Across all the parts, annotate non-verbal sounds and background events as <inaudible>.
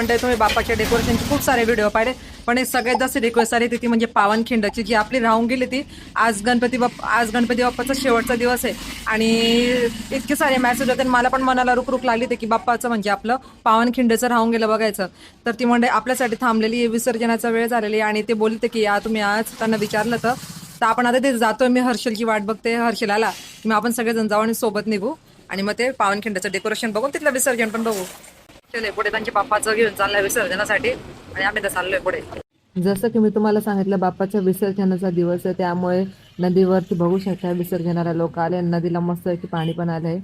मंडळी तुम्ही बाप्पाच्या डेकोरेशनचे खूप सारे व्हिडिओ पाहिले. पण हे सगळ्यात जास्त रिक्वेस्ट आली ती म्हणजे पावनखिंडची जी आपली राहून गेली ती आज गणपती बाप्पा आज गणपती बाप्पाचा शेवटचा दिवस आहे. आणि इतके सारे मॅसेज होते आणि मला पण मनाला रुक रुक लागली होती की बाप्पाचं म्हणजे आपलं पावनखिंडचं राहून गेलं बघायचं. तर ती म्हणजे आपल्यासाठी थांबलेली विसर्जनाचा वेळ झालेली आणि ते बोलते की या तुम्ही आज त्यांना विचारलं तर तर आपण आता ते जातोय मी हर्षलची वाट बघते हर्षल आला मग आपण सगळेजण जाऊ आणि सोबत निघू. आणि मग ते पावनखिंडाचं डेकोरेशन बघून तिथलं विसर्जन पण बघू. पुढे त्यांच्या बाप्पाचं घेऊन चाललंय विसर्जनासाठी. आणि आम्ही तर चाललोय पुढे. जसं की मी तुम्हाला सांगितलं बाप्पाच्या विसर्जनाचा दिवस आहे. त्यामुळे नदीवरती बघू शकता विसर्जनाला लोक आले. नदीला मस्त की पाणी पण आलंय.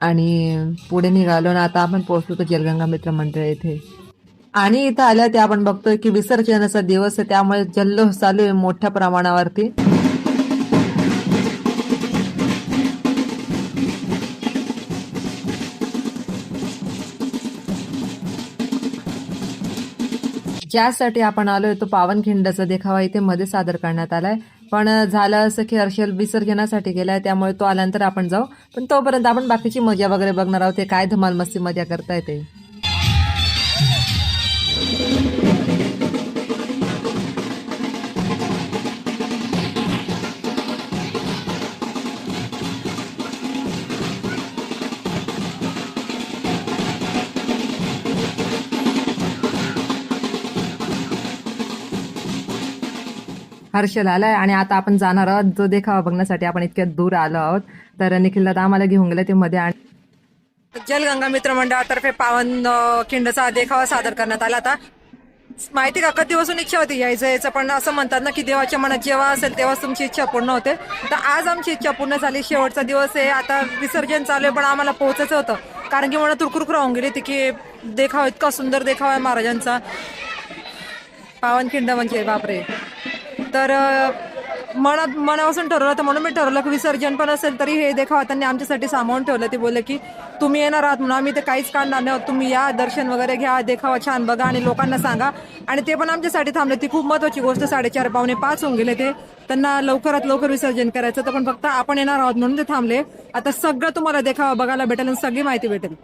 आणि पुढे निघालो ना आता आपण पोहोचलो तर जलगंगा मित्र मंडळ येथे. आणि इथं आल्या ते आपण बघतोय की विसर्जनाचा दिवस आहे. त्यामुळे जल्लोष चालू आहे मोठ्या प्रमाणावरती. ज्यासाठी आपण आलोय तो पावनखिंडाचा देखावा इथे मध्ये सादर करण्यात आलाय. पण झालं असं की हर्षल विसर्जनासाठी गेलाय त्यामुळे तो आल्यानंतर आपण जाऊ. पण तोपर्यंत आपण बाकीची मजा वगैरे बघणार आहोत. ते काय धमाल मस्ती मजा करताय ते. हर्षल आलाय आणि आता आपण जाणार आहोत. जो देखावा बघण्यासाठी आपण इतक्या दूर आलो आहोत. तर निखिलला तर आम्हाला घेऊन गेले ते मध्ये आणि जलगंगा मित्र मंडळातर्फे पावन खिंडचा देखावा सादर करण्यात आला आता माहिती का कधीपासून इच्छा होती यायचं यायचं पण असं म्हणतात ना की देवाच्या मनात जेव्हा असेल तेव्हाच तुमची इच्छा पूर्ण होते. तर आज आमची इच्छा पूर्ण झाली. शेवटचा दिवस आहे. आता विसर्जन चालू आहे पण आम्हाला पोहोचायचं होतं. कारण की मला तुरकुरुक राहून गेली ती की देखावा इतका सुंदर देखावा आहे महाराजांचा. पावनखिंड म्हणजे बापरे. तर मनात मनापासून ठरवलं तर म्हणून मी ठरवलं की विसर्जन पण असेल तरी हे देखावं त्यांनी आमच्यासाठी सामावून ठेवलं. ते बोलले की तुम्ही येणार आहात म्हणून आम्ही ते काहीच काढणार नाही आहोत. तुम्ही या दर्शन वगैरे घ्या देखावा छान बघा आणि लोकांना सांगा. आणि ते पण आमच्यासाठी थांबले. ती खूप महत्वाची गोष्ट साडेचार पावणे पाच होऊन गेले ते. त्यांना लवकरात लवकर विसर्जन करायचं. तर पण फक्त आपण येणार आहोत म्हणून ते थांबले. आता सगळं तुम्हाला देखावा बघायला भेटेल आणि सगळी माहिती भेटेल.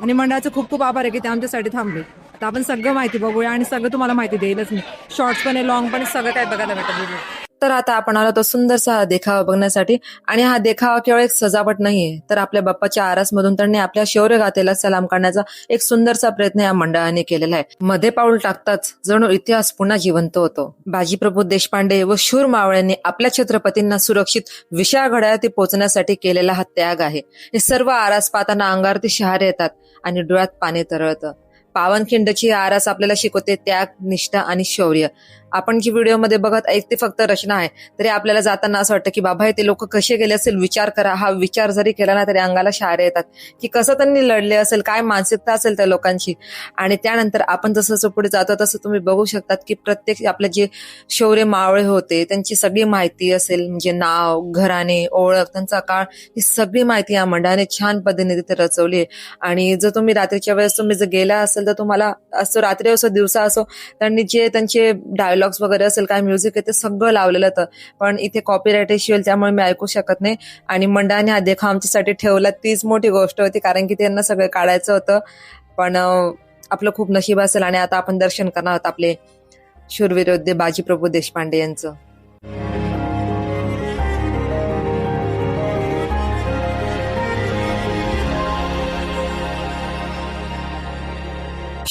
आणि मंडळाचं खूप खूप आभार आहे की ते आमच्यासाठी थांबले. तर आपण सगळं माहिती बघूया आणि सगळं तुम्हाला माहिती देईलच मी. शॉर्ट्स पण आहे लॉंग पण सगळं काय बघायला भेटत तर आता आपण आलो तो सुंदरसा हा देखावा बघण्यासाठी. आणि हा देखावा केवळ एक सजावट नाहीये. तर आपल्या बाप्पाच्या आरासमधून त्यांनी आपल्या शौर्य गाथेला सलाम करण्याचा एक सुंदरसा प्रयत्न या मंडळाने केलेला आहे. मध्ये पाऊल टाकताच जणू इतिहास पुन्हा जिवंत होतो. बाजीप्रभू देशपांडे व शूर मावळ्यांनी आपल्या छत्रपतींना सुरक्षित विशाळ घड्याळती पोहोचण्यासाठी केलेला हा त्याग आहे. हे सर्व आरास पाहताना अंगावरती शहारे येतात आणि डोळ्यात पाणी तरळतं. पावनखिंडची आरास आपल्याला शिकवते त्याग निष्ठा आणि शौर्य. आपण जी व्हिडिओमध्ये बघत ऐकते फक्त रचना आहे. तरी आपल्याला जाताना असं वाटतं की बाबा हे ते लोक कसे गेले असेल? विचार करा. हा विचार जरी केला ना तरी अंगाला शहारे येतात. की कसं त्यांनी लढले असेल काय मानसिकता असेल त्या लोकांची. आणि त्यानंतर आपण जसं जसं पुढे जातो तसं तुम्ही बघू शकतात की प्रत्येक आपले जे शौर्य मावळे होते त्यांची सगळी माहिती असेल म्हणजे नाव घराणे ओळख त्यांचा काळ ही सगळी माहिती या मंडळाने छान पद्धतीने तिथे रचवली आहे. आणि जर तुम्ही रात्रीच्या वेळेस तुम्ही जर गेला असेल तर तुम्हाला असं रात्री असो दिवसा असो त्यांनी जे त्यांचे डायलॉग्स वगैरे असेल काय म्युझिक आहे ते सगळं लावलेलं होतं. पण इथे कॉपीराईट इश्यू त्यामुळे मी ऐकू शकत नाही. आणि मंडळाने हा देखा आमच्यासाठी ठेवला तीच मोठी गोष्ट होती कारण की त्यांना सगळं काढायचं होतं. पण आपलं खूप नशीब असेल आणि आता आपण दर्शन करणार आहोत आपले शूरवीर बाजी बाजीप्रभू देशपांडे यांचं.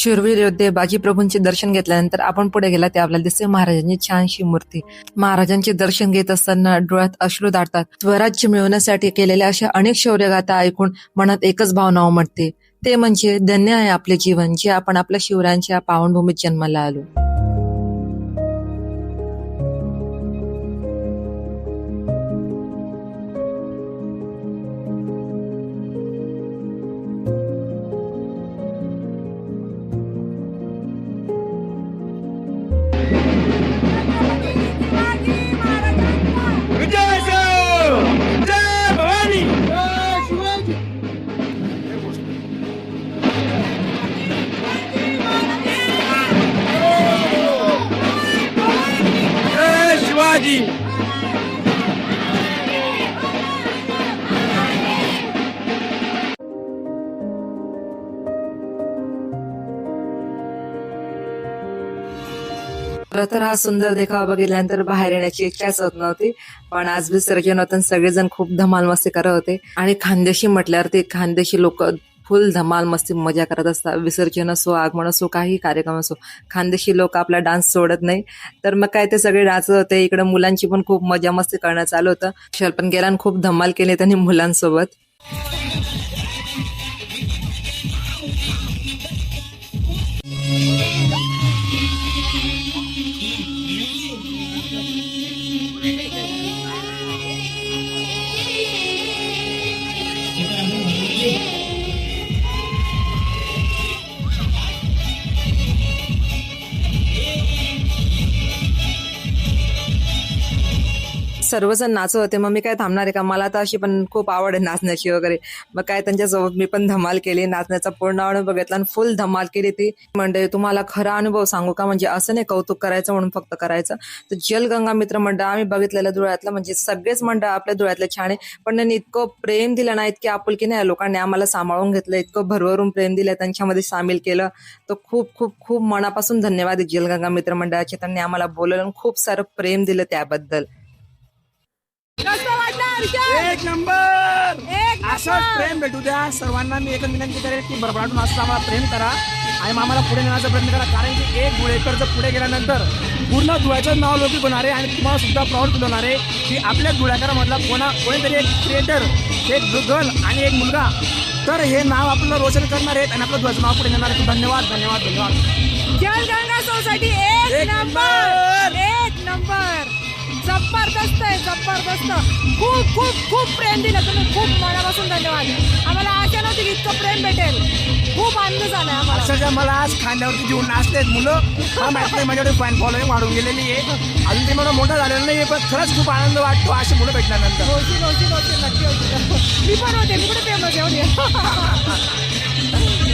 शूरवीर योद्धे बाजीप्रभूंचे दर्शन घेतल्यानंतर आपण पुढे गेला ते आपल्याला दिसते महाराजांची छानशी मूर्ती. महाराजांचे दर्शन घेत असताना डोळ्यात अश्रू दाटतात. स्वराज्य मिळवण्यासाठी केलेल्या अशा अनेक शौर्यगाथा ऐकून मनात एकच भावना उमटते. ते म्हणजे धन्य आहे आपले जीवन जे आपण आपल्या शिवरायांच्या पावनभूमीत जन्माला आलो. खरं तर हा सुंदर देखावा बघितल्यानंतर बाहेर येण्याची इच्छाच होत नव्हती. पण आज विसर्जन होतं आणि सगळेजण खूप धमाल मस्ती करत होते. आणि खानदेशी म्हटल्यावरती खानदेशी लोक फुल धमाल मस्ती मजा करत असतात. विसर्जन असो आगमन असो काही कार्यक्रम असो खानदेशी लोक आपला डान्स सोडत नाही. तर मग काय ते सगळे नाचत होते. इकडे मुलांची पण खूप मजा मस्ती करणं चालू होतं. विशाल पण गेला खूप धमाल केली त्यांनी मुलांसोबत. सर्वजण नाचत होते. मग मी काय थांबणार आहे का? मला तर अशी पण खूप आवड आहे नाचण्याची वगैरे. मग काय त्यांच्यासोबत मी पण धमाल केली. नाचण्याचा पूर्ण अनुभव घेतला आणि फुल धमाल केली ती. म्हणजे तुम्हाला खरा अनुभव सांगू का? म्हणजे असं नाही कौतुक करायचं म्हणून फक्त करायचं. तर जलगंगा मित्र मंडळ आम्ही बघितलेलं धुळ्यातलं. म्हणजे सगळेच मंडळ आपल्या धुळ्यातले छान आहे पण त्यांनी इतकं प्रेम दिलं ना इतकी आपुलकी नाही लोकांनी आम्हाला सांभाळून घेतलं. इतकं भरभरून प्रेम दिलं त्यांच्यामध्ये सामील केलं. तर खूप खूप खूप मनापासून धन्यवाद जलगंगा मित्र मंडळाचे. त्यांनी आम्हाला बोलवलं आणि खूप सारं प्रेम दिलं त्याबद्दल. कसं वाटलं हर्षद? एक नंबर. एक असंच प्रेम भेटू द्या. सर्वांना मी एकच विनंती करेन की भरभराटून असं आम्हाला प्रेम करा आणि आम्हाला पुढे नेण्याचा प्रयत्न करा. कारण की एक धुळेकर जर पुढे गेल्यानंतर पूर्ण धुळ्याचं नाव लौकिक होणार आहे आणि तुम्हाला सुद्धा प्राऊड फील होणार आहे की आपल्या धुळ्याकरामधला कोणा कोणीतरी एक क्रिएटर एक गर्ल आणि एक मुलगा. तर हे नाव आपलं रोशन करणार आहेत आणि आपलं ध्वजाचं नाव पुढे नेणार आहे धन्यवाद धन्यवाद धन्यवाद. जलगंगा सोसायटी एक एक नंबर. नंबर. एक नंबर. जबरदस्त आहे जबरदस्त. खूप खूप खूप प्रेम दिलं तुम्ही. खूप मनापासून धन्यवाद. आम्हाला आशा नव्हती की इतकं प्रेम भेटेल. खूप आनंद झाला आम्हाला. अक्षरशः मला आज खांद्यावरती जीवन नाचलेत मुलं माहिती नाही. माझ्याकडे फॅन फॉलोईंग वाढून गेलेली आहे. अजून ते मला मोठं झालेलं नाही पण खरंच खूप आनंद वाटतो अशी मुलं भेटल्यानंतर. होती होती होती नक्की होती. मी पण होते. मी कुठे फेमस एवढी <laughs>